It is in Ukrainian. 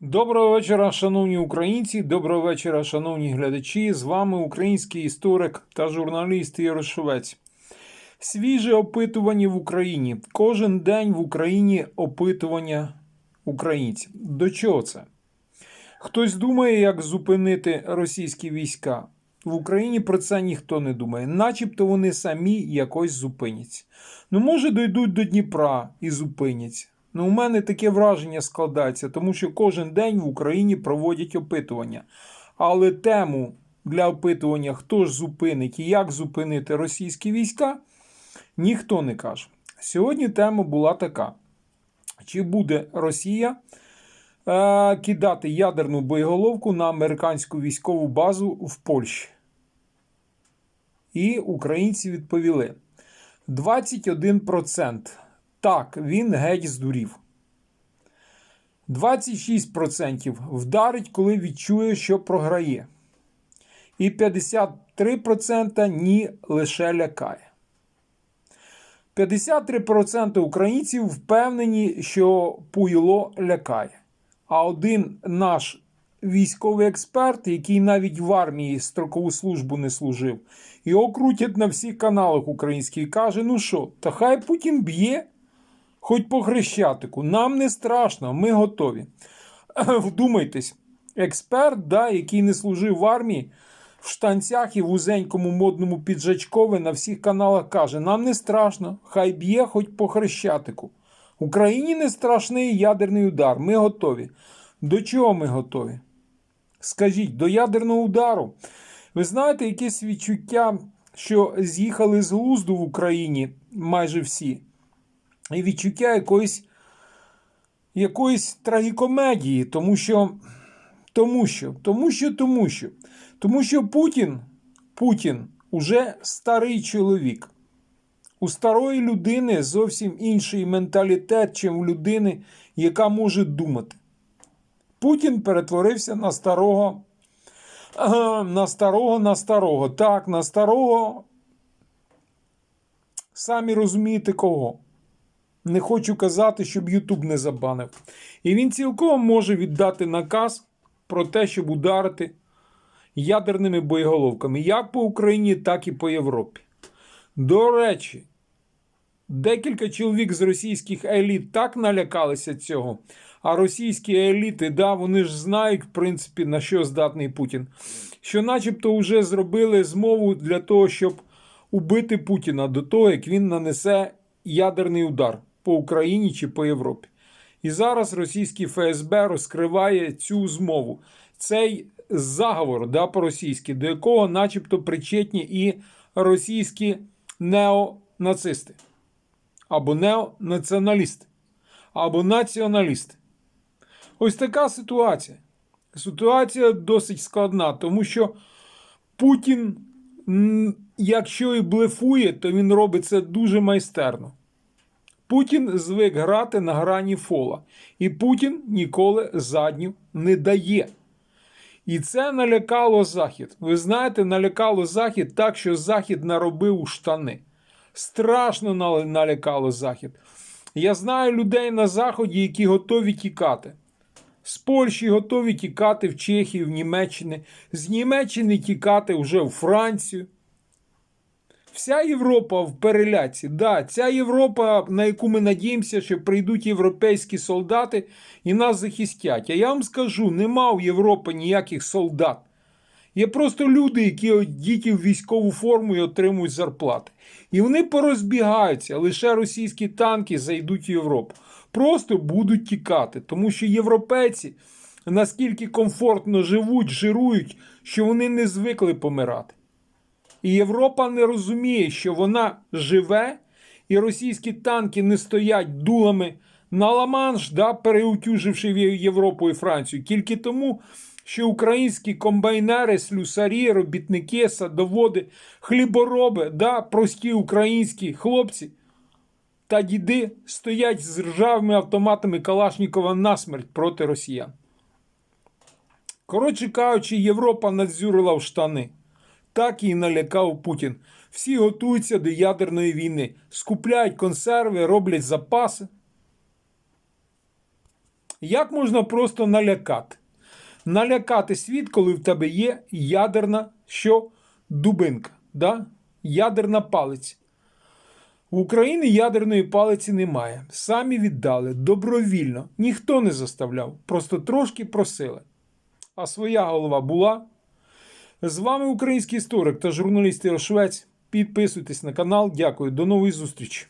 Доброго вечора, шановні українці. Доброго вечора, шановні глядачі. З вами український історик та журналіст Ярошовець. Свіже опитування в Україні. Кожен день в Україні опитування українців. До чого це? Хтось думає, як зупинити російські війська. В Україні про це ніхто не думає, начебто вони самі якось зупиняться. Ну, може, дійдуть до Дніпра і зупиняться. Ну, у мене таке враження складається, тому що кожен день в Україні проводять опитування. Але тему для опитування, хто ж зупинить і як зупинити російські війська, ніхто не каже. Сьогодні тема була така: чи буде Росія е, кидати ядерну боєголовку на американську військову базу в Польщі? І українці відповіли: 21%. Так, він геть здурів. 26% вдарить, коли відчує, що програє. І 53% ні лише лякає. 53% українців впевнені, що пуйло лякає. А один наш військовий експерт, який навіть в армії строкову службу не служив, його крутять на всіх каналах українських і каже: ну що, та хай Путін б'є. Хоч по хрещатику, нам не страшно, ми готові. Вдумайтесь, експерт, да, який не служив в армії, в штанцях і в узенькому модному піджачкові на всіх каналах каже: нам не страшно, хай б'є хоч по хрещатику. Україні не страшний ядерний удар, ми готові. До чого ми готові? Скажіть, до ядерного удару. Ви знаєте, якесь відчуття, що з'їхали з глузду в Україні майже всі і відчуття якоїсь якоїсь трагікомедії, тому що, тому що, тому що, тому що, тому що Путін, Путін уже старий чоловік. У старої людини зовсім інший менталітет, чим у людини, яка може думати. Путін перетворився на старого, на старого, на старого. Так, на старого. Самі розумієте кого. Не хочу казати, щоб Ютуб не забанив. І він цілком може віддати наказ про те, щоб ударити ядерними боєголовками як по Україні, так і по Європі. До речі, декілька чоловік з російських еліт так налякалися цього. А російські еліти, да, вони ж знають, в принципі, на що здатний Путін. Що, начебто, вже зробили змову для того, щоб убити Путіна до того, як він нанесе ядерний удар по Україні чи по Європі. І зараз російський ФСБ розкриває цю змову, цей заговор да, по-російськи, до якого начебто причетні і російські неонацисти, або неонаціоналісти, або націоналісти. Ось така ситуація. Ситуація досить складна, тому що Путін, якщо і блефує, то він робить це дуже майстерно. Путін звик грати на грані фола, і Путін ніколи задню не дає. І це налякало Захід. Ви знаєте, налякало Захід так, що Захід наробив штани. Страшно налякало Захід. Я знаю людей на Заході, які готові тікати. З Польщі готові тікати в Чехію, в Німеччини, з Німеччини тікати вже в Францію. Вся Європа в переляці. Да, Ця Європа, на яку ми надіємося, що прийдуть європейські солдати і нас захистять. А я вам скажу: нема у Європи ніяких солдат. Є просто люди, які одіті в військову форму і отримують зарплати. І вони порозбігаються, лише російські танки зайдуть в Європу. Просто будуть тікати, тому що європейці наскільки комфортно живуть, жирують, що вони не звикли помирати. І Європа не розуміє, що вона живе, і російські танки не стоять дулами на Ла-Манш, да, переутюживши Європу і Францію, тільки тому, що українські комбайнери, слюсарі, робітники, садоводи, хлібороби, да, прості українські хлопці та діди стоять з ржавими автоматами Калашнікова насмерть проти росіян. Коротше кажучи, Європа надзюрила в штани так і налякав Путін. Всі готуються до ядерної війни, скупляють консерви, роблять запаси. Як можна просто налякати? Налякати світ, коли в тебе є ядерна що? дубинка, да? ядерна палиця. В Україні ядерної палиці немає. Самі віддали добровільно. Ніхто не заставляв, просто трошки просили. А своя голова була. З вами український історик та журналіст Ігор. Підписуйтесь на канал. Дякую. До нової зустрічі.